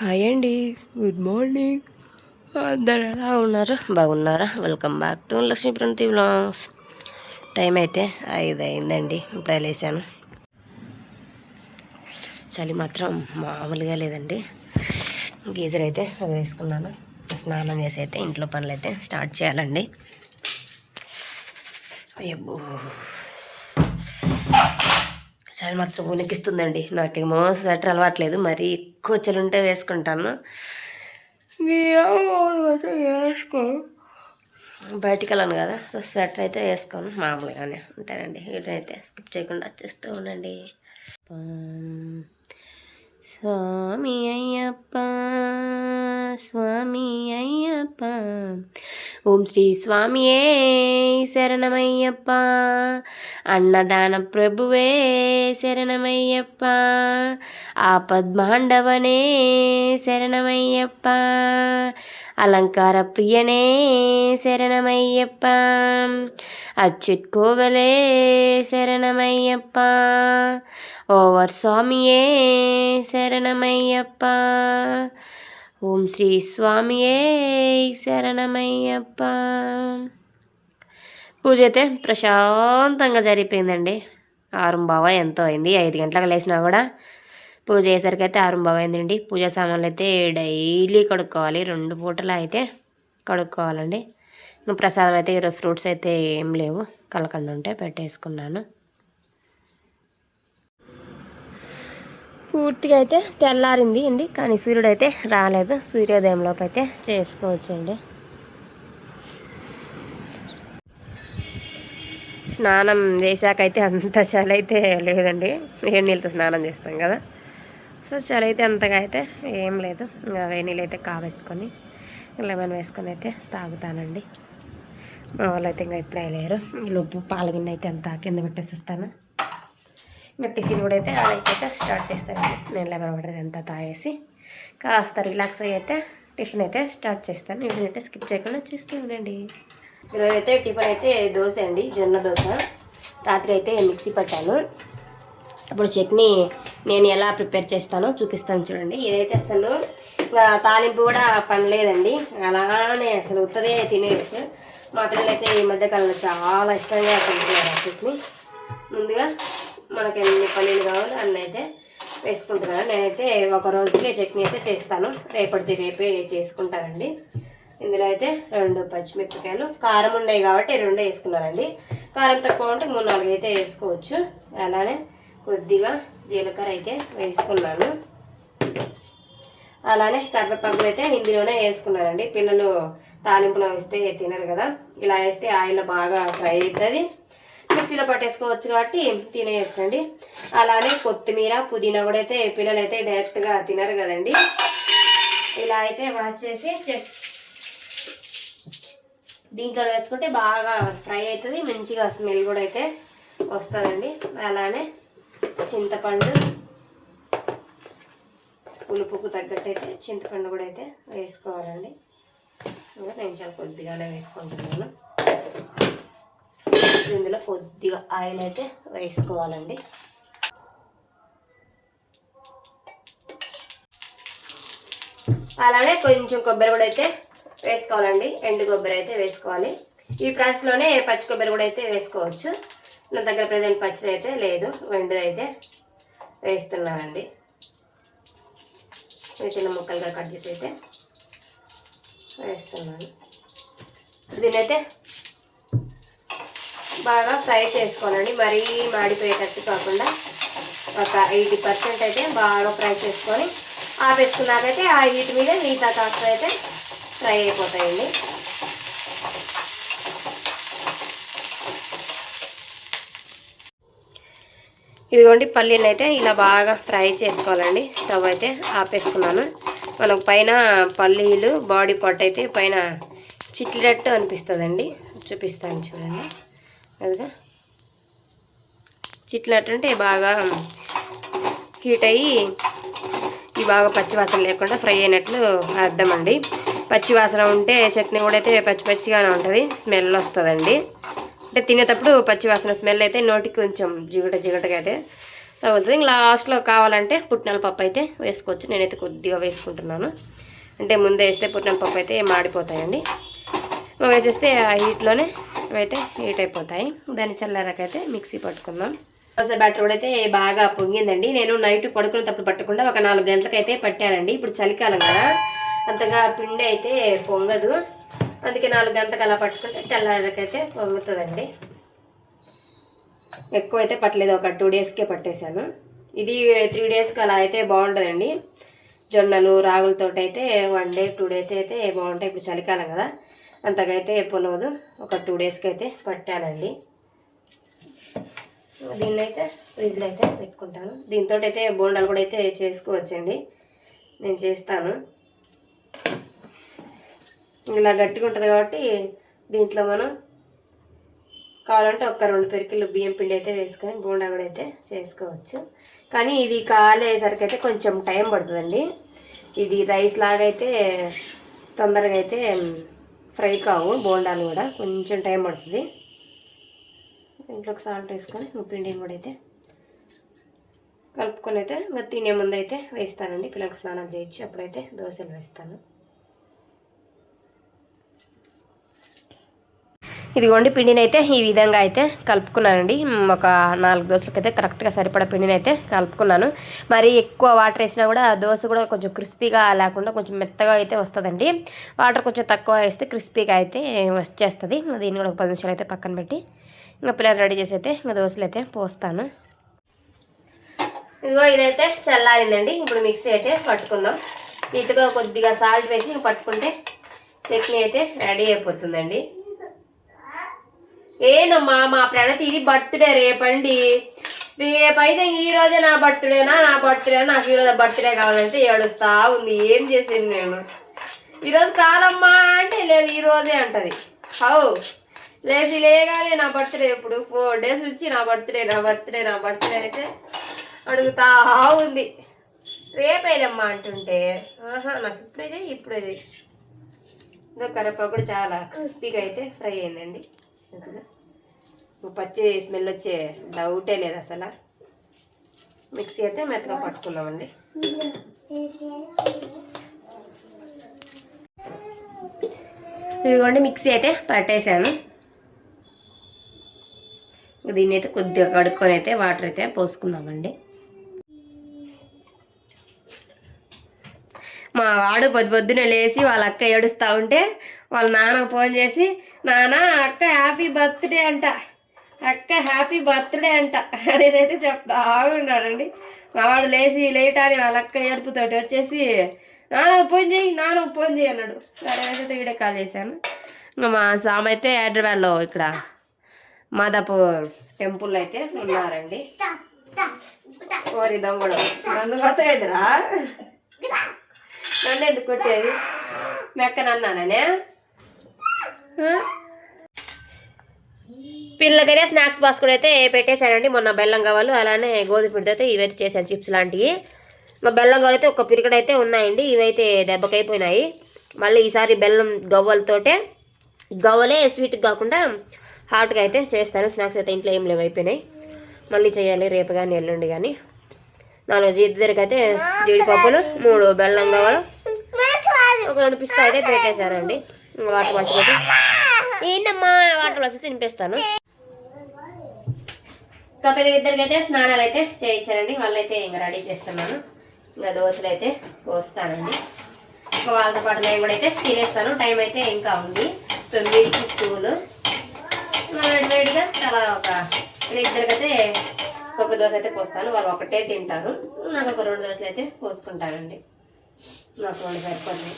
Hi అండి. Good morning. అందరు ఎలా ఉన్నారు? బాగున్నారా? Welcome back to Lakshmi Pranti vlogs. Time అయితే ఐదు అయిందండి. ఇప్పుడు లేసాను చలి మాత్రం మామూలుగా లేదండి. గీజర్ అయితే వేసుకున్నాను స్నానం చేసి అయితే ఇంట్లో పనులు అయితే స్టార్ట్ చేయాలండి. అయ్యబ్బో. చలి మాత్రం ఉనికిస్తుందండి. నాకేమో స్వెటర్ అలవాట్లేదు. మరీ ఎక్కువ చలి ఉంటే వేసుకుంటాను. వేసుకో బయటికి వెళ్ళాను కదా. సో స్వెటర్ అయితే వేసుకోను. మామూలుగానే ఉంటానండి. వీటైతే స్కిప్ చేయకుండా వచ్చేస్తూ ఉండండి. స్వామి అయ్యప్ప స్వామి అయ్యప్ప. ఓం శ్రీ స్వామియే శరణమయ్యప్ప. అన్నదాన ప్రభువే శరణమయ్యప్ప. ఆపద్మాండవనే శరణమయ్యప్ప. అలంకార ప్రియనే శరణమయ్యప్ప. అచ్చుకోవలే శరణమయ్యప్ప. ఓవర్ స్వామియే శరణమయ్యప్ప. ఓం శ్రీ స్వామియే శరణమయ్యప్ప. పూజ అయితే ప్రశాంతంగా జరిగిపోయిందండి. ఆరుంబావ ఎంతో అయింది. ఐదు గంటలకు లేచినా కూడా పూజ చేసరికి అయితే ఆరంభమైందండి. పూజ సామాన్లు అయితే డైలీ కడుక్కోవాలి. రెండు పూటలు అయితే కడుక్కోవాలండి. ఇంకా ప్రసాదం అయితే ఈరోజు ఫ్రూట్స్ అయితే ఏం లేవు. కలకండ ఉంటే పెట్టేసుకున్నాను. పూర్తిగా అయితే తెల్లారింది అండి. కానీ సూర్యుడు అయితే రాలేదు సూర్యోదయంలోపు అయితే చేసుకోవచ్చండి. స్నానం చేశాకైతే అంత చలి అయితే లేదండి. వేడి నీళ్ళతో స్నానం చేస్తాం కదా. సో చలి అయితే అంతగా అయితే ఏం లేదు. ఇంకా అయితే కాబెట్టుకొని లెమన్ వేసుకొని అయితే తాగుతానండి. మా వాళ్ళు అయితే ఇంకా ఇప్పుడే లేరు. లోపు పాలగిన్నె అయితే అంత కింద పెట్టేసిస్తాను. ఇంకా టిఫిన్ కూడా అయితే అయితే స్టార్ట్ చేస్తానండి. నేను లెమన్ వాటర్ అంతా తాగేసి కాస్త రిలాక్స్ అయ్యి అయితే టిఫిన్ అయితే స్టార్ట్ చేస్తాను. టిఫిన్ అయితే స్కిప్ చేయకుండా చూస్తూ ఉండండి. ఈరోజు అయితే టిఫిన్ అయితే దోశ అండి జొన్న దోశ. రాత్రి అయితే మిక్సీ పట్టాను. ఇప్పుడు చట్నీ నేను ఎలా ప్రిపేర్ చేస్తానో చూపిస్తాను చూడండి. ఏదైతే అసలు తాలింపు కూడా పనిలేదండి అలానే అసలు ఉత్తదే తినేయచ్చు. మా పిల్లలైతే ఈ ఈ మధ్యకాలంలో చాలా ఇష్టంగా తింటున్నారు చట్నీ. ముందుగా మనకి ఎన్ని పల్లీలు కావాలో అన్నీ అయితే వేసుకుంటున్నాను. నేనైతే ఒక రోజుకే చట్నీ అయితే చేస్తాను. రేపటిది రేపే చేసుకుంటానండి. ఇందులో అయితే రెండు పచ్చిమిరపకాయలు కారం ఉన్నాయి కాబట్టి రెండు వేసుకున్నానండి. కారం తక్కువ ఉంటే మూడు నాలుగు అయితే వేసుకోవచ్చు. అలానే కొద్దిగా జీలకర్ర అయితే వేసుకున్నాను. అలానే కరివేపాకులు అయితే ఇందులోనే వేసుకున్నానండి. పిల్లలు తాలింపులో వేస్తే తినరు కదా. ఇలా వేస్తే ఆయిల్ బాగా ఫ్రై అవుతుంది. మిక్సీలో పట్టేసుకోవచ్చు కాబట్టి తినేయచ్చండి. అలానే కొత్తిమీర పుదీనా కూడా అయితే పిల్లలు అయితే డైరెక్ట్గా తినరు కదండి. ఇలా అయితే వాష్ చేసి దీంట్లో వేసుకుంటే బాగా ఫ్రై అవుతుంది. మంచిగా స్మెల్ కూడా అయితే వస్తుందండి. అలానే చింతపండు పులుపుకు తగ్గట్టు అయితే చింతపండు కూడా అయితే వేసుకోవాలండి. ఇంకా నేను చాలా కొద్దిగానే వేసుకుంటున్నాను. ఇందులో కొద్దిగా ఆయిల్ అయితే వేసుకోవాలండి. అలానే కొంచెం కొబ్బరి కూడా అయితే వేసుకోవాలండి. ఎండు కొబ్బరి అయితే వేసుకోవాలి. ఈ ప్రాసెస్లోనే పచ్చి కొబ్బరి కూడా అయితే వేసుకోవచ్చు. నా దగ్గర ప్రజెంట్ పచ్చిది అయితే లేదు వెండిది అయితే వేస్తున్నానండి. చిన్న ముక్కలుగా కట్ చేసి అయితే వేస్తున్నాను. దీనైతే బాగా ఫ్రై చేసుకోనండి మరీ మాడిపోయేటట్టు కాకుండా ఒక ఎయిటీ పర్సెంట్ అయితే బాగా ఫ్రై చేసుకొని ఆపేసుకున్నాకైతే ఆ వీటి మీద మిగతా కాస్త అయితే ఫ్రై అయిపోతాయండి. ఇదిగోండి పల్లీని అయితే ఇలా బాగా ఫ్రై చేసుకోవాలండి. స్టవ్ అయితే ఆపేసుకున్నాను. మనకు పైన పల్లీలు బాడీ పార్ట్ అయితే పైన చిట్లినట్టు అనిపిస్తుందండి. చూపిస్తాను చూడండి. అదిగా. చిట్లినట్టు అంటే బాగా హీట్ అయ్యి ఈ బాగా పచ్చివాసన లేకుండా ఫ్రై అయినట్లు అర్థమండి. పచ్చివాసన ఉంటే చట్నీ కూడా అయితే పచ్చి పచ్చిగానే ఉంటుంది. స్మెల్ వస్తుందండి. అంటే తినేటప్పుడు పచ్చివాసన స్మెల్ అయితే నోటికి కొంచెం జిగట జిగటగా అయితే తగ్గుతుంది ఇంక లాస్ట్లో కావాలంటే పుట్నాల పప్పు అయితే వేసుకోవచ్చు. నేనైతే కొద్దిగా వేసుకుంటున్నాను. అంటే ముందే వేస్తే పుట్నాల పప్పు అయితే మాడిపోతాయండి. వేసేస్తే ఆ హీట్లోనే అయితే హీట్ అయిపోతాయి. దాన్ని చల్లారాకైతే మిక్సీ పట్టుకుందాం. దోశ బ్యాటర్ కూడా అయితే బాగా పొంగిందండి. నేను నైట్ పడుకునేటప్పుడు పట్టకుండా ఒక నాలుగు గంటలకైతే పట్టానండి. ఇప్పుడు చలికాలం కదా. అంతగా పిండి అయితే పొంగదు. అందుకే నాలుగు గంటలకు అలా పట్టుకుంటే తెల్లారకైతే పొంగుతుందండి ఎక్కువ అయితే పట్టలేదు ఒక టూ డేస్కే పట్టేశాను. ఇది త్రీ డేస్కి అలా అయితే బాగుంటుందండి. జొన్నలు రాగులతో అయితే వన్ డే టూ డేస్ అయితే బాగుంటాయి ఇప్పుడు చలికాలం కదా. అంతగా అయితే పొలవదు ఒక టూ డేస్కి అయితే పట్టానండి. దీన్ని అయితే ఫ్రిడ్జ్లో అయితే పెట్టుకుంటాను. దీంతో అయితే బోండాలు కూడా అయితే చేసుకోవచ్చండి. నేను చేస్తాను. ఇలా గట్టిగా ఉంటుంది కాబట్టి దీంట్లో మనం కావాలంటే ఒక్క రెండు పెరికిళ్ళు బియ్యం పిండి అయితే వేసుకొని బోండా కూడా అయితే చేసుకోవచ్చు. కానీ ఇది కాలేసరికి అయితే కొంచెం టైం పడుతుందండి. ఇది రైస్ లాగా అయితే తొందరగా అయితే ఫ్రై కావు బోండాలు కూడా కొంచెం టైం పడుతుంది. ఇంట్లోకి సాల్ట్ వేసుకొని పిండిని కూడా అయితే కలుపుకొని అయితే ఇంకా తినే ముందు అయితే వేస్తానండి. పిల్లలకు స్నానం చేయించి అప్పుడైతే దోశలు వేస్తాను. ఇదిగోండి పిండిని అయితే ఈ విధంగా అయితే కలుపుకున్నానండి. ఒక నాలుగు దోశలకైతే కరెక్ట్గా సరిపడా పిండిని అయితే కలుపుకున్నాను. మరి ఎక్కువ వాటర్ వేసినా కూడా దోశ కూడా కొంచెం క్రిస్పీగా లేకుండా కొంచెం మెత్తగా అయితే వస్తుందండి. వాటర్ కొంచెం తక్కువ వేస్తే క్రిస్పీగా అయితే వచ్చేస్తుంది. దీన్ని కూడా ఒక పది నిమిషాలు అయితే పక్కన పెట్టి ఇంకా పిల్లలు రెడీ చేసి అయితే ఇంకా దోశలు అయితే పోస్తాను. ఇదిగో ఇదైతే చల్లారిందండి. ఇప్పుడు మిక్సీ అయితే పట్టుకుందాం. నీట్గా కొద్దిగా సాల్ట్ వేసి పట్టుకుంటే చట్నీ అయితే రెడీ అయిపోతుందండి. ఏనమ్మా మా ప్రణతి బర్త్డే రేపండి. రేపైతే ఈ రోజే నా బర్త్డేనా నా బర్త్డే నాకు ఈరోజు బర్త్డే కావాలంటే ఏడుస్తా ఉంది. ఏం చేసింది నేను? ఈరోజు కాదమ్మా అంటే లేదు ఈరోజే అంటది. హౌ లేచి లేగానే నా బర్త్డే ఇప్పుడు. ఫోర్ డేస్ నుంచి నా బర్త్డే నా బర్త్డే నా బర్త్డే అయితే అడుగుతా ఉంది. రేపేలమ్మా అంటుంటే ఆహా నాకు ఇప్పుడే చేయి ఇప్పుడే చేయి ఇంకా కూడా చాలా క్రిస్పీగా అయితే ఫ్రై అయిందండి. పచ్చి స్మెల్ వచ్చే డౌటే లేదు అసలు. మిక్సీ అయితే మెత్తగా పట్టుకున్నామండి. ఇదిగోండి మిక్సీ అయితే పట్టేశాను దీన్ని అయితే కొద్దిగా కడుక్కొని అయితే వాటర్ అయితే పోసుకుందామండి. మా వాడు పొద్దు పొద్దున లేచి వాళ్ళ అక్క ఏడుస్తూ ఉంటే వాళ్ళ నాన్న ఫోన్ చేసి నాన్న అక్క హ్యాపీ బర్త్డే అంట. అక్క హ్యాపీ బర్త్డే అంట. అనేది అయితే చెప్తా ఆగున్నాడండి మావాడు లేచి లేట్ అని వాళ్ళ అక్క ఏడుపుతోటి వచ్చేసి నాన్న ఫోన్ చేయి నాన్న ఫోన్ చేయి అన్నాడు. అయితే వీడియో కాల్ చేశాను. ఇంకా మా స్వామి అయితే హైదరాబాద్లో ఇక్కడ మాదాపూర్ టెంపుల్ అయితే ఉన్నారండి. ఓరి కూడా నన్ను కొట్టేదిరా నన్ను ఎందుకు కొట్టేది? మెక్కనన్నానే పిల్లలకైతే స్నాక్స్ బాక్స్ కూడా అయితే పెట్టేశానండి. మొన్న బెల్లం కావాలి అలానే గోధుమ పిండితో అయితే ఇవైతే చేశాను చిప్స్ లాంటివి. మా బెల్లం గవ్వలు అయితే ఒక పిరికడైతే ఉన్నాయండి. ఇవైతే దెబ్బకైపోయినాయి. మళ్ళీ ఈసారి బెల్లం గవ్వలతోటే గవ్వలే స్వీట్ కాకుండా హాట్గా అయితే చేస్తాను. స్నాక్స్ అయితే ఇంట్లో ఏం లేవు అయిపోయినాయి. మళ్ళీ చేయాలి రేపు కానీ ఎల్లుండి కానీ నాలుగు జీడిద్దరికి అయితే జీడిపప్పులు మూడు బెల్లం గవ్వలు. ఒక రెండు పిస్తా అయితే పెట్టేశానండి వాటర్ మంచిగా ఏంటమ్మా వాటర్ మర్చిపోతే తినిపిస్తాను. ఇంకా పిల్లలిద్దరికి అయితే స్నానాలు అయితే చేయించానండి. వాళ్ళైతే ఇంకా రెడీ చేస్తున్నాను. ఇంకా దోశలు అయితే పోస్తానండి. ఇంకా వాళ్ళతో పాటు నేను కూడా అయితే తినేస్తాను. టైం అయితే ఇంకా ఉంది. తొమ్మిదికి స్కూల్. వేడివేడిగా వేడి వేడిగా చాలా ఒక ఇద్దరికి అయితే ఒక దోశ అయితే పోస్తాను. వాళ్ళు ఒకటే తింటారు. నాకు ఒక రెండు దోశలు అయితే పోసుకుంటానండి. నాకు రెండు సరిపోతుంది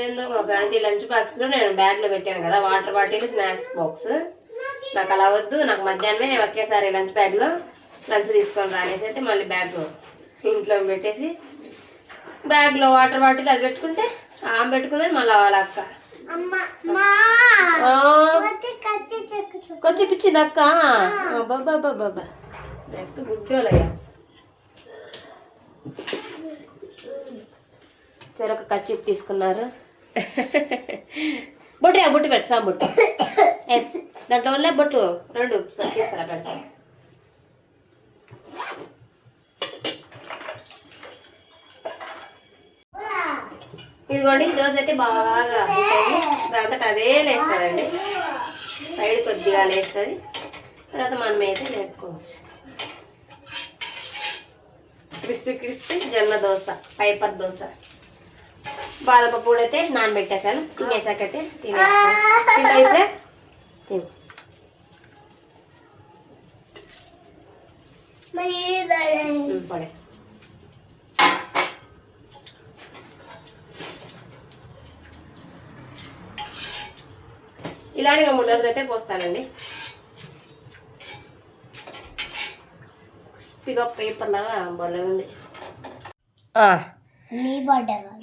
ఏందో మా ఫ్రెండ్ లంచ్ బాక్స్లో నేను బ్యాగ్లో పెట్టాను కదా వాటర్ బాటిల్ స్నాక్స్ బాక్స్ నాకు అలా వద్దు నాకు మధ్యాహ్నమే ఒకేసారి లంచ్ బ్యాగ్లో లంచ్ తీసుకొని రానేసి అయితే మళ్ళీ బ్యాగ్ ఇంట్లో పెట్టేసి బ్యాగ్లో వాటర్ బాటిల్ అది పెట్టుకుంటే ఆమె పెట్టుకుందని మళ్ళీ వాళ్ళ అక్క. కొంచెం పిచ్చింది అక్క. బాబా బాబా ఎక్క గుడ్డోలయ్యా. చెరొక కచ్చిప్ తీసుకున్నారు. బొట్టు ఆ బొట్టు పెట్టు సా బొట్టు. దాంట్లో వల్ల బొట్టు. రెండు తీసుకురా పెడతా. ఇదిగోండి దోశ అయితే బాగా దాంతో అదే లేస్తుందండి సైడ్ కొద్దిగా లేస్తుంది. తర్వాత మనం అయితే లేపుకోవచ్చు. క్రిస్పీ క్రిస్పీ జొన్న దోశ పైపర్ దోశ. బాదపప్పు కూడా అయితే నానబెట్టేశాను. తినేసాకైతే తినేస్తాను. ఇప్పుడే? పడే. ఇలానే మూడు రోజులు అయితే పోస్తానండి. పికప్ పేపర్ లాగా భలే ఉంది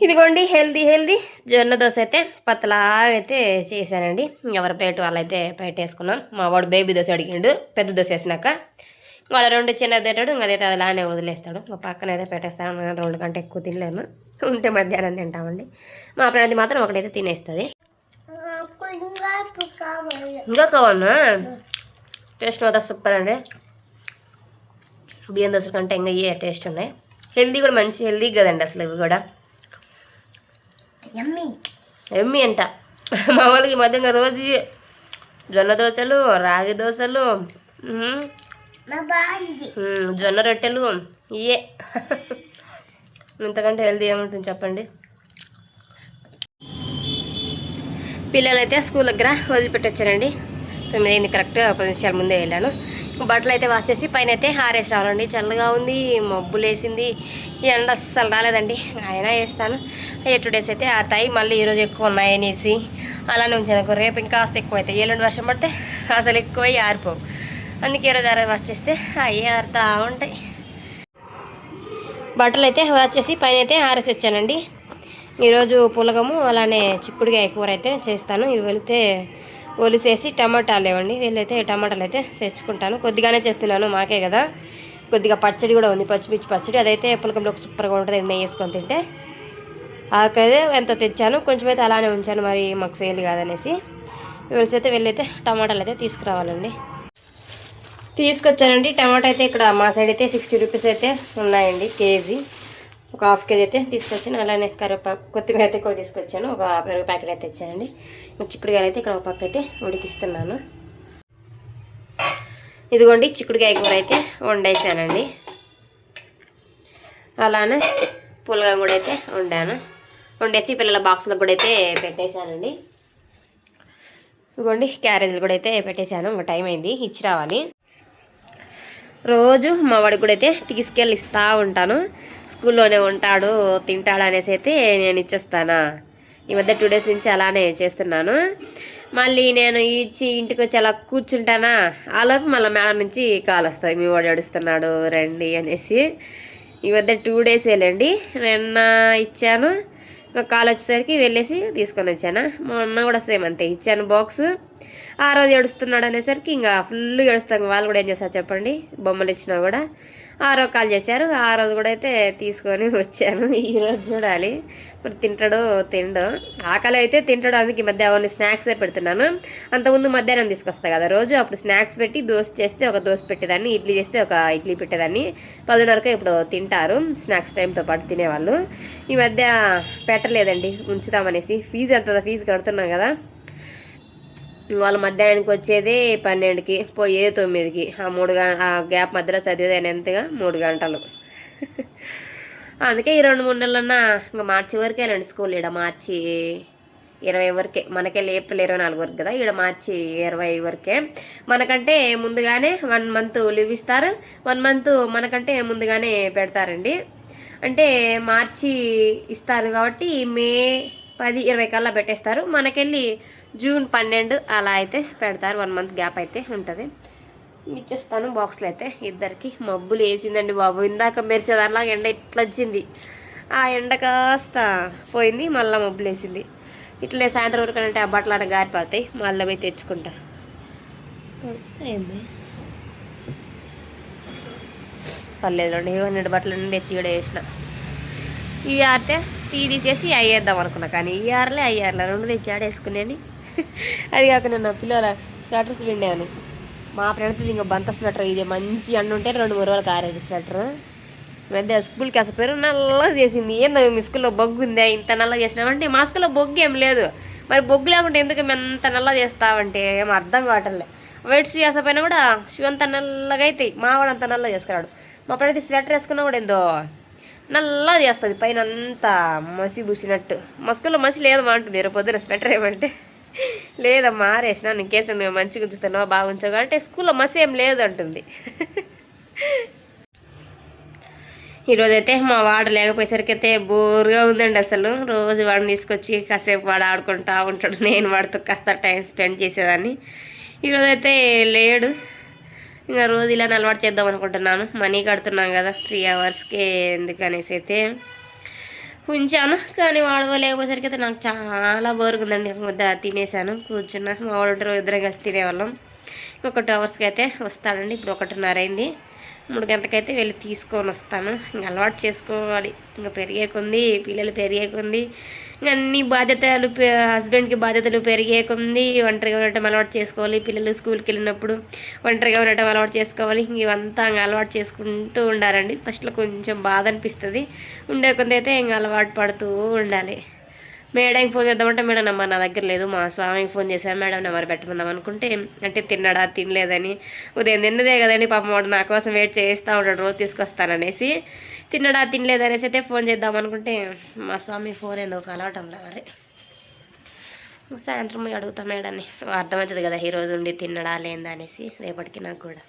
ఇదిగోండి హెల్దీ హెల్దీ. జొన్న దోశ అయితే పతలాగా అయితే చేశానండి. ఎవరి ప్లేట్ వాళ్ళైతే పెట్టేసుకున్నాం మా వాడు బేబీ దోశ అడిగిండు. పెద్ద దోశ వేసినాక వాళ్ళ రెండు చిన్న తింటాడు ఇంకా అదైతే అలానే వదిలేస్తాడు. ఒక పక్కన అయితే పెట్టేస్తాను నేను రెండు కంటే ఎక్కువ తినలేను ఉంటే మధ్యాహ్నం తింటామండి. మా ప్రణతి మాత్రం ఒకటైతే తినేస్తుంది. ఇంకా కావాలన్నా టేస్ట్ మాత్రం సూపర్ అండి. బియ్యం దోశల కంటే ఇంకా ఇవే టేస్ట్ ఉన్నాయి? హెల్దీ కూడా మంచి హెల్దీ కదండి అసలు ఇవి కూడా. ఎమ్మి అంట. మా వాళ్ళకి ఈ మధ్య ఇంకా రోజు. జొన్న దోశలు రాగి దోశలు జొన్న రొట్టెలు ఇయే. ఇంతకంటే హెల్దీ ఏముంటుంది చెప్పండి. పిల్లలైతే స్కూల్ దగ్గర వదిలిపెట్టొచ్చానండి తొమ్మిది అయింది కరెక్ట్ పది నిమిషాల ముందే వెళ్ళాను. బట్టలు అయితే వాష్ చేసి పైన అయితే హారేసి రావాలండి. చల్లగా ఉంది మబ్బులు వేసింది ఎండ అస్సలు రాలేదండి. అయినా వేస్తాను. ఏ టూ డేస్ అయితే ఆతాయి మళ్ళీ ఈరోజు ఎక్కువ ఉన్నాయనేసి అలానే ఉంచాను రేపు ఇంకా కాస్త ఎక్కువ అవుతాయి ఎల్లుండి వర్షం పడితే అసలు ఎక్కువ ఆరిపోవు. అందుకే ఈరోజు ఆరే వాష్ చేస్తే అవి ఆరుతా ఉంటాయి. బట్టలు అయితే వాష్ చేసి పైన అయితే ఆరేసి వచ్చానండి. ఈరోజు పులగము అలానే చిక్కుడుకాయ కూర అయితే చేస్తాను. ఇవి వెళితే ఒలిసేసి టమాటాలు లేవండి. వీళ్ళైతే టమాటాలు అయితే తెచ్చుకుంటాను. కొద్దిగానే చేస్తున్నాను మాకే కదా. కొద్దిగా పచ్చడి కూడా ఉంది పచ్చిమిర్చి పచ్చడి. అదైతే పులకంలోకి సూపర్గా ఉంటుంది నెయ్యి వేసుకొని తింటే. అక్కడైతే ఎంత తెచ్చాను. కొంచెం అయితే అలానే ఉంచాను మరి మాకు సేల్ కాదనేసి. వీళ్ళైతే వెళ్ళైతే టమాటాలు అయితే తీసుకురావాలండి. తీసుకొచ్చానండి. టమాటా అయితే ఇక్కడ మా సైడ్ అయితే సిక్స్టీ రూపీస్ అయితే ఉన్నాయండి కేజీ. ఒక హాఫ్ కేజీ అయితే తీసుకొచ్చాను. అలానే కరివేపాకు కొత్తిమీర అయితే కూడా తీసుకొచ్చాను. ఒక పెరుగు ప్యాకెట్ అయితే తెచ్చానండి. చిక్కుడుకాయలు అయితే ఇక్కడ ఒక పక్క అయితే ఉడికిస్తున్నాను. ఇదిగోండి చిక్కుడుకాయ కూర అయితే వండేసానండి. అలానే పులగా కూడా అయితే వండాను. వండేసి పిల్లల బాక్స్లో కూడా అయితే పెట్టేశానండి. ఇదిగోండి క్యారేజీలు కూడా అయితే పెట్టేశాను. ఇంకా టైం అయింది ఇచ్చి రావాలి. రోజు మా వాడికి కూడా అయితే తీసుకెళ్ళి ఇస్తూ ఉంటాను. స్కూల్లోనే ఉంటాడు తింటాడు అనేసి అయితే నేను ఇచ్చేస్తానా? ఈ మధ్య టూ డేస్ నుంచి అలానే చేస్తున్నాను. మళ్ళీ నేను ఇచ్చి ఇంటికి వచ్చి అలా కూర్చుంటానా? ఆలోపు మళ్ళీ మేడం నుంచి కాల్ వస్తుంది మీ వాడు ఏడుస్తున్నాడు రండి అనేసి. ఈ మధ్య టూ డేస్ వెళ్ళండి నిన్న ఇచ్చాను. ఇంకా కాల్ వచ్చేసరికి వెళ్ళేసి తీసుకొని వచ్చాను? మొన్న కూడా సేమ్ అంతే ఇచ్చాను బాక్స్. ఆ రోజు ఏడుస్తున్నాడు అనేసరికి ఇంకా ఫుల్ ఏడుస్తాం. వాళ్ళు కూడా ఏం చేస్తారు చెప్పండి? బొమ్మలు ఇచ్చినా కూడా. ఆరో కాల్ చేశారు. ఆ రోజు కూడా అయితే తీసుకొని వచ్చాను. ఈరోజు చూడాలి. మరి తింటాడో తిండో. ఆకలి అయితే తింటాడు అందుకే ఈ మధ్య అవన్నీ స్నాక్సే పెడుతున్నాను. అంతకుముందు మధ్యాహ్నం తీసుకొస్తా కదా. రోజు అప్పుడు స్నాక్స్ పెట్టి దోశ చేస్తే ఒక దోశ పెట్టేదాన్ని ఇడ్లీ చేస్తే ఒక ఇడ్లీ పెట్టేదాన్ని. పదిన్నరకు ఇప్పుడు తింటారు. స్నాక్స్ టైంతో పాటు తినేవాళ్ళు. ఈ మధ్య పెట్టలేదండి. ఉంచుతామనేసి ఫీజు ఎంత ఫీజు కడుతున్నాం కదా. వాళ్ళు మధ్యాహ్నానికి వచ్చేది పన్నెండుకి పోయేది తొమ్మిదికి. ఆ మూడు గంట ఆ గ్యాప్ మధ్యలో చదివేది ఎంతగా మూడు గంటలు. అందుకే ఈ రెండు మూడు నెలలన్నా ఇంకా మార్చి వరకేనండి స్కూల్. ఈడ మార్చి ఇరవై వరకే మనకెళ్ళి ఏప్రిల్ ఇరవై నాలుగు వరకు కదా ఈడ మార్చి ఇరవై వరకే. మనకంటే ముందుగానే వన్ మంత్ లీవ్ ఇస్తారు. వన్ మంత్ మనకంటే ముందుగానే పెడతారండి. అంటే మార్చి ఇస్తారు కాబట్టి మే పది ఇరవై కల్లా పెట్టేస్తారు. మనకెళ్ళి జూన్ పన్నెండు అలా అయితే పెడతారు. వన్ మంత్ గ్యాప్ అయితే ఉంటుంది. ఇచ్చేస్తాను బాక్స్లో అయితే. ఇద్దరికి మబ్బులు వేసిందండి బాబు. ఇందాక మెరిచేదానిలాగా ఎండ ఇట్లా వచ్చింది ఆ ఎండ కాస్త పోయింది మళ్ళీ మబ్బులు వేసింది. ఇట్లే సాయంత్రం వరకు అంటే ఆ బట్టలు అన్న గారి పడతాయి. మళ్ళీ పోయి తెచ్చుకుంటా. ఏమి పర్లేదు రెండు బట్టలు నుండి తెచ్చి కూడా వేసిన. ఇవి ఆడితే టీ తీసేసి అయ్యేద్దాం అనుకున్నా కానీ ఈ ఆర్లే అయ్యారులే రెండు తెచ్చి ఆడేసుకునేని అది కాక నేను నా పిల్లల స్వెటర్స్ పిండాను. మా ఫ్రెండ్స్ ఇంకా బంత స్వెటర్ ఇది మంచి ఎండ ఉంటే రెండు మూడు రోజులు కారేది స్వెటర్. మధ్య స్కూల్కి అసలు పేరు నల్లగా చేసింది. ఏందో మీ స్కూల్లో బొగ్గు ఉందా? ఇంత నల్లగా చేసినామంటే మా స్కూల్లో బొగ్గు ఏం లేదు. మరి బొగ్గు లేకుంటే ఎందుకు మేము అంత నల్లగా చేస్తావంటే? ఏం అర్థం కావట్లే వైట్ షూ కూడా షూ అంత నల్లగా అవుతాయి మా వాడు అంత నల్లగా చేసుకున్నాడు. మా ప్రతి స్వెటర్ వేసుకున్నా కూడా ఏందో నల్లగా చేస్తుంది. పైన అంతా మసి పూసినట్టు. మా స్కూల్లో మసి లేదు మా అంటుంది. రేపు పొద్దున స్వెటర్ ఏమంటే లేదమ్మా ఆరేసిన నీకేసిన నువ్వు మంచిగా ఉంచుతున్నావు బాగా ఉంచావు అంటే స్కూల్లో మసి ఏం లేదు అంటుంది ఈరోజైతే మా వాడు లేకపోయేసరికి అయితే బోర్గా ఉందండి అసలు. రోజు వాడిని తీసుకొచ్చి కాసేపు వాడు ఆడుకుంటా ఉంటాడు నేను వాడితో కాస్త టైం స్పెండ్ చేసేదాన్ని. ఈరోజైతే లేడు. ఇంకా రోజు ఇలా అలవాటు చేద్దాం అనుకుంటున్నాను. మనీ కడుతున్నాం కదా త్రీ అవర్స్కి ఎందుకనేసి అయితే. ఉంచాను. కానీ వాడు లేకపోసరికి అయితే నాకు చాలా బోరుగా ఉందండి ముద్ద తినేసాను కూర్చున్నా. మా వాడు ఇద్దరం కలిసి తినేవాళ్ళం. ఇంకొక టూ అవర్స్కి అయితే వస్తాడండి. ఇప్పుడు ఒకటిన్నర అయింది. మూడు గంటలకైతే వెళ్ళి తీసుకొని వస్తాను. ఇంకా అలవాటు చేసుకోవాలి. ఇంకా పెరిగే కొంది పిల్లలు పెరిగే కొంది అన్ని బాధ్యతలు హస్బెండ్కి బాధ్యతలు పెరిగే కొంది ఒంటరిగా ఉండటం అలవాటు చేసుకోవాలి. పిల్లలు స్కూల్కి వెళ్ళినప్పుడు ఒంటరిగా ఉండటం అలవాటు చేసుకోవాలి. ఇవంతా ఇంకా అలవాటు చేసుకుంటూ ఉండాలండి. ఫస్ట్లో కొంచెం బాధ అనిపిస్తుంది. ఉండే కొందైతే అయితే ఇంకా అలవాటు పడుతూ ఉండాలి. మేడంకి ఫోన్ చేద్దామంటే మేడం నెంబర్ నా దగ్గర లేదు. మా స్వామికి ఫోన్ చేశాను. మేడం నెంబర్ పెట్టమందాం అనుకుంటే అంటే తిన్నాడా? తినలేదని. ఉదయం తిన్నదే కదండి. పాపం వాడు నా కోసం వెయిట్ చేస్తూ ఉంటాడు. రోజు తీసుకొస్తాననేసి తినడా తినలేదు అనేసి అయితే ఫోన్ చేద్దాం అనుకుంటే మా స్వామి ఫోన్ ఏందో ఒక అలవాటంలా మరి. సాయంత్రం అడుగుతాం అడుగుతా మేడాన్ని అర్థమవుతుంది కదా ఈరోజు ఉండి తిన్నడా లేదా అనేసి రేపటికి నాకు కూడా.